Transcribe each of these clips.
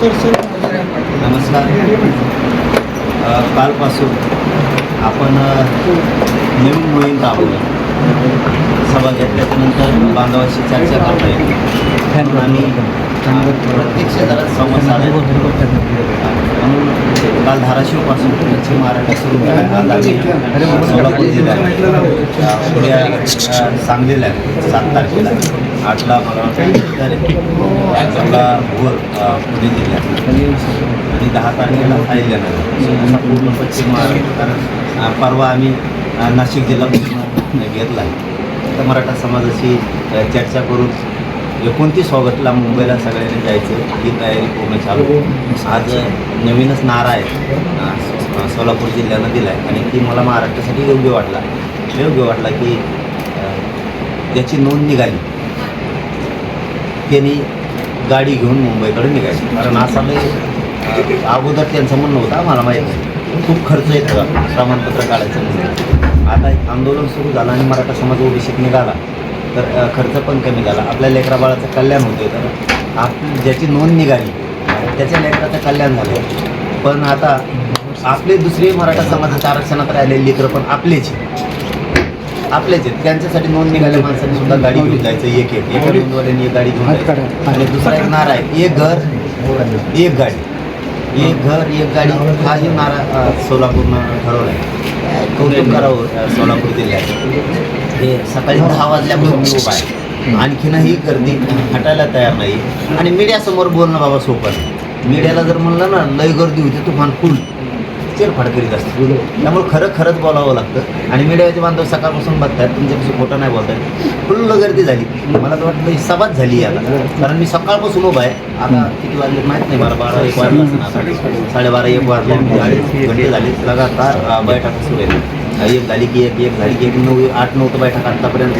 नमस्कार. कालपासून आपण नवीन मोहीम राबवली. सभा घेतल्याच्यानंतर बांधवाशी चर्चा करता येईल म्हणून आम्ही प्रत्यक्ष जरा संवाद साधायचा काल धाराशिवपासून पुण्याची महाराष्ट्र सुरू केला सोलापूर जिल्ह्यात उद्या सांगलीला आहे, सात तारखेला आठला मला वाटतं. भोर पुणे जिल्ह्यात. आणि दहा तारखेला अहिल्यानगर पूर्ण पश्चिम महाराष्ट्र कारण परवा आम्ही नाशिक जिल्हा घेतला आहे. तर मराठा समाजाशी चर्चा करून एकोणतीस ऑगस्टला मुंबईला सगळ्यांनी जायचं. ही तयारी पूर्ण चालू आज नवीनच नारा आहे. सोलापूर जिल्ह्यानं दिला आहे आणि ती मला महाराष्ट्रासाठी योग्य वाटला. योग्य वाटला की त्याची ज्याची नोंद निघाली. त्यांनी गाडी घेऊन मुंबईकडे निघायची कारण असा लय अगोदर त्यांचं म्हणणं होतं आम्हाला माहीत नाही. खूप खर्च येतो प्रमाणपत्र काढायचं म्हणून. आता एक आंदोलन सुरू झालं आणि मराठा समाज ओबीसीत निघाला. तर खर्च पण कमी झाला. आपल्या लेकराबाळाचं कल्याण होते तर आप ज्याची नोंद निघाली त्याच्या लेकराचं कल्याण झालं पण आता आपले दुसरे मराठा समाजाच्या आरक्षणात राहिलेले लेकरं पण आपलेच. आपलेच आहेत. त्यांच्यासाठी नोंद निघाल्या माणसाने सुद्धा गाडी घेऊन जायचं. एक एक एका नोंदवाल्याने एक गाडी घेऊन जायचं. आणि दुसरा एक नारा आहे. एक घर एक गाडी. एक घर एक गाडी हाही नारा सोलापूरनं ठरवला आहे कौतुक करावं सोलापूर जिल्ह्यात. हे सकाळी दहा वाजल्यापासून उभा आहे. आणखीनही गर्दी हटायला तयार नाही. आणि मीडियासमोर बोलणं बाबा सोपं. मीडियाला जर म्हणलं ना लय गर्दी होती तुफान फुल. चिरफाड फडकरीत असते. त्यामुळे खरं खरंच बोलावं लागतं. आणि मीडियाचे बांधव सकाळपासून बघतायत तुमच्यापासून खोटं नाही बोलतायत. फुल्ल गर्दी झाली. मला तर वाटतं ही सभाच झाली आहे आता. कारण मी सकाळपासून उभा आहे. आता किती वाजले माहीत नाही मला बारा एक वाजला साडेबारा एक वाजले. घंटे झाली. लगातार बैठक सुरू आहे. एक झाली की एक एक झाली की एक नऊ आठ नऊ तर बैठक आत्तापर्यंत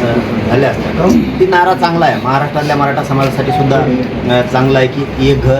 झाल्या असतात ती नारा चांगला आहे. महाराष्ट्रातल्या मराठा समाजासाठी सुद्धा चांगला आहे की एक घर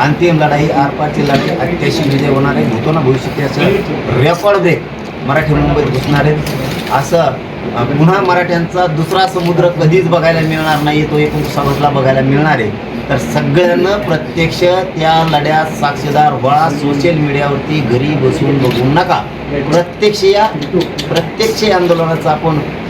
अंतिम लढाई आरपारची लढाई अत्याशी विजय होणार आहे. होतो ना भविष्याचं रेकॉर्ड ब्रेक मराठी मुंबईत घुसणार आहेत. असं पुन्हा मराठ्यांचा दुसरा समुद्र कधीच बघायला मिळणार नाही. तो एकोणीस ऑगस्टला बघायला मिळणार आहे. तर सगळ्यांना प्रत्यक्ष त्या लढ्यात साक्षीदार व्हा. सोशल मीडियावरती घरी बसून बघू नका. प्रत्यक्ष या. प्रत्यक्ष आंदोलनाचा आपण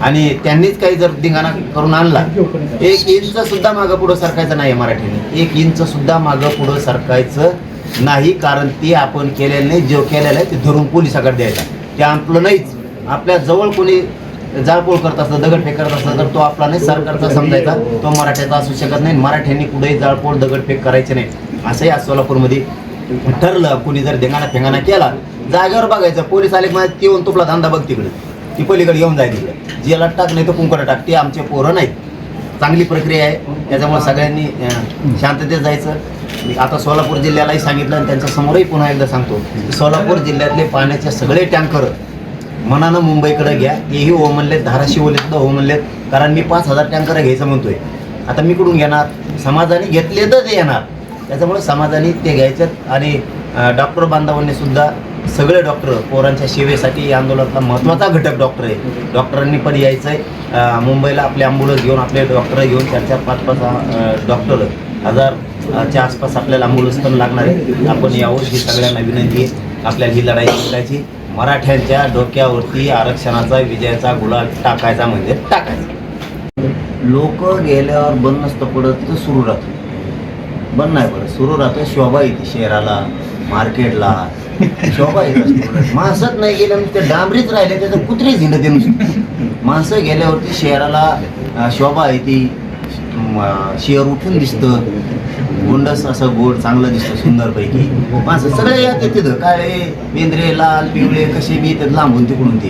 आणि त्यांनीच काही जर धिंगाणा करून आणला एक इंच सुद्धा मागं पुढं सरकायचं नाही मराठीने. एक इंच सुद्धा मागं पुढं सरकायचं नाही कारण ते आपण केलेलं नाही जे केलेलं आहे ते धरून पोलिसाकडे द्यायचा. ते आपलं नाहीच. आपल्या जवळ कोणी जाळपोळ करत असतं दगडफेक करत असतं तर तो आपला नाही सरकारचा समजायचा. तो मराठ्याचा असू शकत नाही मराठ्यांनी कुठेही जाळपोळ दगडफेक करायचे नाही. असंही आज सोलापूरमध्ये ठरलं कुणी जर धिंगाणा फेंगाणा केला जागेवर बघायचं. पोलीस आले म्हणजे येऊन तुपला धंदा बघ तिकडे. ती पलीकडे येऊन जाईल तिकडे जेला टाक नाही तर कुंकडं टाक. ते आमचे पोरं नाहीत. चांगली प्रक्रिया आहे. त्याच्यामुळे सगळ्यांनी शांततेत जायचं. आता सोलापूर जिल्ह्यालाही सांगितलं आणि त्यांच्यासमोरही पुन्हा एकदा सांगतो सोलापूर जिल्ह्यातले पाण्याचे सगळे टँकर मनानं मुंबईकडे घ्या. तेही हो म्हणलेत ओमनलेत. हो म्हणलेत कारण मी पाच हजार टँकर घ्यायचं म्हणतोय. आता मी कुठून घेणार? समाजाने घेतले तर ते येणार. त्याच्यामुळे समाजाने ते घ्यायच्यात आणि डॉक्टर बांधवांनी सुद्धा सगळे डॉक्टर पोरांच्या सेवेसाठी या आंदोलनातला महत्त्वाचा घटक डॉक्टर आहे. डॉक्टरांनी पण यायचं आहे मुंबईला आपले ॲम्ब्युलन्स घेऊन आपले डॉक्टर घेऊन चार चार पाच पाच डॉक्टर हजार च्या आसपास आपल्याला ॲम्ब्युलन्स पण लागणार आहे. आपण यावं ही सगळ्यांना विनंती आहे. आपल्याला ही लढाई जिंकायची. मराठ्यांच्या डोक्यावरती आरक्षणाचा विजयाचा गुलाल टाकायचा म्हणजे टाकायचा. लोक गेल्यावर बंद नसतं पडत तर सुरू राहतो. बंद नाही पडत. सुरू राहतो शोभा येते शहराला मार्केटला. शोभा येत माणसात नाही गेले ते डांबरीच राहिले त्याचं कुत्रीच हिंडत नुसतं माणसं गेल्यावरती शहराला शोभा आहे ती शहर उठून दिसतं. गोंडस असं गोड चांगलं दिसतं सुंदरपैकी. माणसं सगळे येते तिथं. काळे मेंद्रे लाल पिवळे कसे बी येतात लांबून तिकडून ते.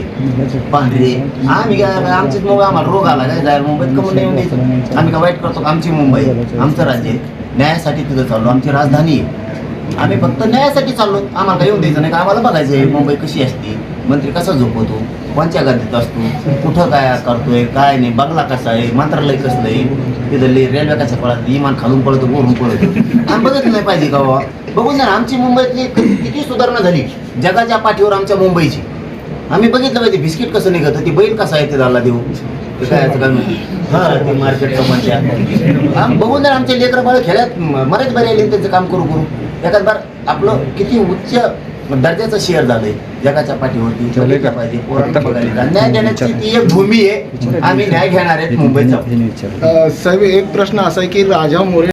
पांढरे. आम्ही काय आमचीच मग आम्हाला रोग आला काय? जायला मुंबईत कमून नाही द्यायचं. आम्ही काय वाईट करतो? आमची मुंबई आमचं राज्य. आहे. न्यायासाठी तिथं चाललो. आमची राजधानी. आहे आम्ही फक्त न्यायासाठी चाललो. आम्हाला काय येऊन द्यायचं नाही का? आम्हाला बघायचं आहे मुंबई कशी असते. मंत्री कसा झोपवतो कोणत्या गादीत असतो? कुठं काय करतोय? काय नाही? बंगला कसा आहे? मंत्रालय कसलं आहे? तिथं रेल्वे कसा पळत? इमान खालून पळतो वरून पळतो. आम्ही बघितलं नाही पाहिजे का हो? बघून ना, आमची मुंबईतली किती सुधारणा झाली? जगाच्या पाठीवर आमच्या मुंबईची. आम्ही बघितलं पाहिजे बिस्किट कसं निघतं? ती बैल कसा आहे ते झाला देऊ काय हा ते मार्केट कमांच्या बघून जर आमचे लेकरं बाळ खेळ्यात मराठी बरे त्यांचं काम करू करू. एखाद बार आपलं किती उच्च दर्जाचं शेअर झालंय. जगाच्या पाठीवरती पाहिजे? न्याय देण्याची ती एक भूमी आहे. आम्ही न्याय घेणार आहेत मुंबईचा. हे साहेब एक प्रश्न असा आहे की राजा मोरे